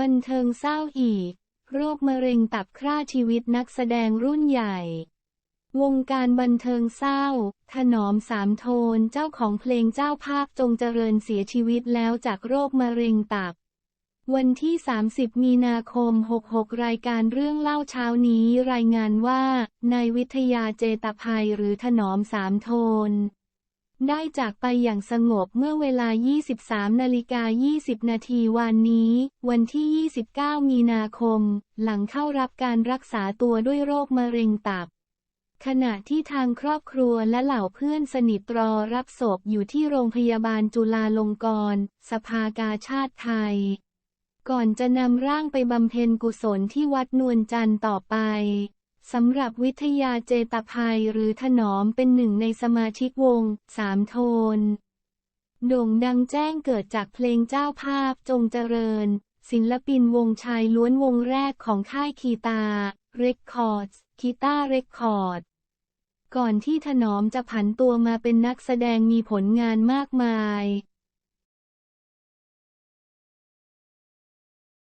บันเทิงเศร้าอีก โรคมะเร็งตับฆ่าชีวิตนักแสดงรุ่นใหญ่ วงการบันเทิงเศร้า ถนอมสามโทนเจ้าของเพลงเจ้าภาพจงเจริญเสียชีวิตแล้วจากโรคมะเร็งตับ วันที่ 30 มีนาคม 66 รายการเรื่องเล่าเช้านี้รายงานว่านายวิทยาเจตภัยหรือถนอมสามโทน ได้จากไปอย่างสงบเมื่อเวลา 23 นาฬิกา 20 นาทีวันนี้ วันที่ 29 มีนาคม หลังเข้ารับการรักษาตัวด้วยโรคมะเร็งตับ ขณะที่ทางครอบครัวและเหล่าเพื่อนสนิทรอรับศพอยู่ที่โรงพยาบาลจุฬาลงกรณ์ สภากาชาติไทย ก่อนจะนำร่างไปบำเพ็ญกุศลที่วัดนวลจันทร์ต่อไป สำหรับวิทยาเจตภัยหรือถนอมเป็นหนึ่งในสมาชิกวงสามโทน โด่งดังแจ้งเกิดจากเพลงเจ้าภาพจงเจริญ ศิลปินวงชายล้วนวงแรกของค่ายคีตาเรคคอร์ดคีตาเรคคอร์ดก่อนที่ถนอมจะผันตัวมาเป็นนักแสดงมีผลงานมากมาย